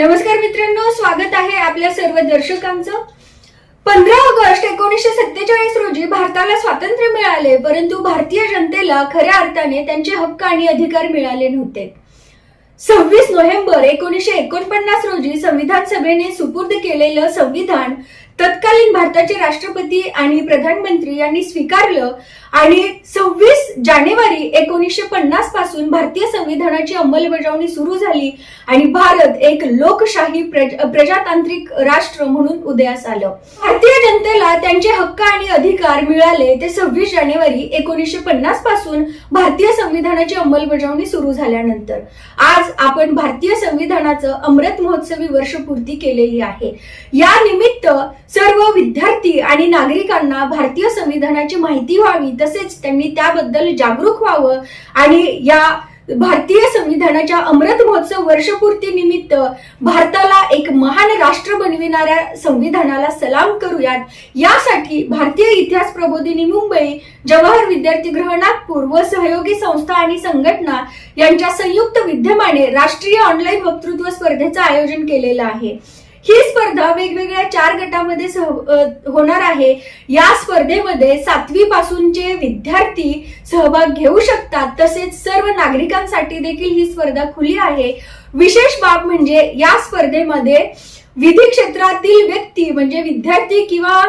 नमस्कार मित्रांनो स्वागत आहे आपल्या सर्व दर्शकांचं. पंधरा ऑगस्ट एकोणीसशे सत्तेचाळीस रोजी भारताला स्वातंत्र्य मिळाले परंतु भारतीय जनतेला खऱ्या अर्थाने त्यांचे हक्क आणि अधिकार मिळाले नव्हते. सव्वीस नोव्हेंबर एकोणीसशे एकोणपन्नास रोजी संविधान सभेने सुपूर्द केलेलं संविधान तत्कालीन भारताचे राष्ट्रपती आणि प्रधानमंत्री यांनी स्वीकारलं आणि सव्वीस जानेवारी एकोणीसशे पन्नासपासून भारतीय संविधानाची अंमलबजावणी सुरू झाली आणि भारत एक लोकशाही प्रज- प्रजातांत्रिक राष्ट्र म्हणून उदयास आलं. भारतीय जनतेला त्यांचे हक्क आणि अधिकार मिळाले ते सव्वीस जानेवारी एकोणीसशे पन्नासपासून भारतीय संविधानाची अंमलबजावणी सुरू झाल्यानंतर. आज आपण भारतीय संविधानाचं अमृत महोत्सवी वर्षपूर्ती केलेली आहे. या निमित्त सर्व विद्यार्थी आणि नागरिकांना भारतीय संविधानाची माहिती व्हावी तसेच त्यांनी त्याबद्दल जागरूक व्हावं आणि या भारतीय संविधानाच्या अमृत महोत्सव वर्षपूर्ती निमित्त भारताला एक महान राष्ट्र बनविणाऱ्या संविधानाला सलाम करूयात. यासाठी भारतीय इतिहास प्रबोधिनी मुंबई जवाहर विद्यार्थी ग्रह नागपूर व सहयोगी संस्था आणि संघटना यांच्या संयुक्त विद्यमाने राष्ट्रीय ऑनलाईन वक्तृत्व स्पर्धेचं आयोजन केलेलं आहे. ही स्पर्धा वेगवेगळ्या चार गटामध्ये सह होणार आहे. या स्पर्धेमध्ये सातवी पासूनचे विद्यार्थी सहभाग घेऊ शकतात. तसेच सर्व नागरिकांसाठी देखील ही स्पर्धा खुली आहे. विशेष बाब म्हणजे या स्पर्धेमध्ये विधी क्षेत्रातील व्यक्ती म्हणजे विद्यार्थी किंवा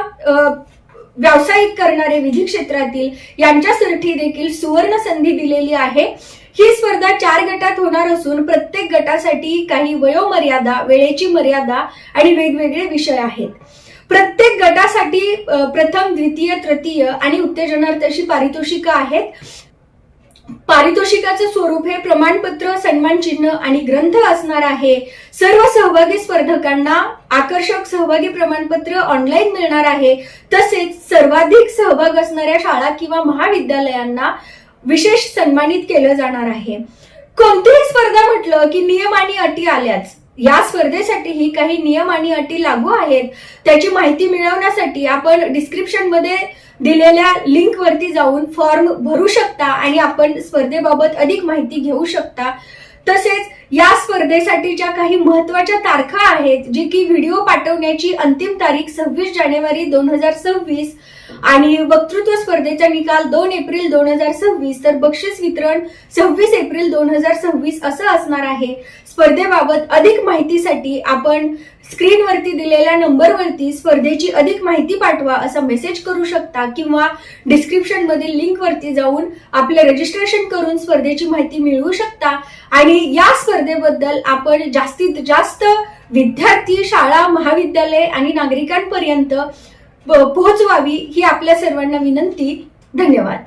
व्यावसायिक करणारे विधी क्षेत्रातील यांच्यासाठी देखील सुवर्ण संधी दिलेली आहे. ही स्पर्धा चार गटात होणार असून प्रत्येक गटासाठी काही वयोमर्यादा वेळेची मर्यादा आणि वेगवेगळे विषय आहेत. प्रत्येक गटासाठी प्रथम द्वितीय तृतीय आणि उत्तेजनार्थ अशी पारितोषिक आहेत. पारितोषिकाचं स्वरूप हे प्रमाणपत्र सन्मान चिन्ह आणि ग्रंथ असणार आहे. सर्व सहभागी स्पर्धकांना आकर्षक सहभागी प्रमाणपत्र ऑनलाईन मिळणार आहे. तसेच सर्वाधिक सहभाग असणाऱ्या शाळा किंवा महाविद्यालयांना विशेष सन्मानित केलं जाणार आहे. कोणतीही स्पर्धा म्हटलं की नियम आणि अटी आल्याच. या स्पर्धेसाठीही काही नियम आणि अटी लागू आहेत. त्याची माहिती मिळवण्यासाठी आपण डिस्क्रिप्शनमध्ये दिलेल्या लिंक वरती जाऊन फॉर्म भरू शकता आणि आपण स्पर्धेबाबत अधिक माहिती घेऊ शकता. तसेच या स्पर्धेसाठीच्या काही महत्त्वाच्या तारखा आहेत जी की व्हिडिओ पाठवण्याची अंतिम तारीख सव्वीस जानेवारी दोन हजार सव्वीस आणि वक्तृत्व स्पर्धेचा निकाल दोन एप्रिल दोन हजार सव्वीस तर बक्षीस वितरण सव्वीस एप्रिल दोन हजार सव्वीस असं असणार आहे. स्पर्धेबाबत अधिक माहितीसाठी आपण स्क्रीनवरती दिलेल्या नंबरवरती स्पर्धेची अधिक माहिती पाठवा असा मेसेज करू शकता किंवा डिस्क्रिप्शन मधील लिंक वरती जाऊन आपलं रजिस्ट्रेशन करून स्पर्धेची माहिती मिळवू शकता. आणि या स्पर्धेबद्दल आपण जास्तीत जास्त विद्यार्थी शाळा महाविद्यालय आणि नागरिकांपर्यंत पोहोचवावी ही आपल्या सर्वांना विनंती. धन्यवाद.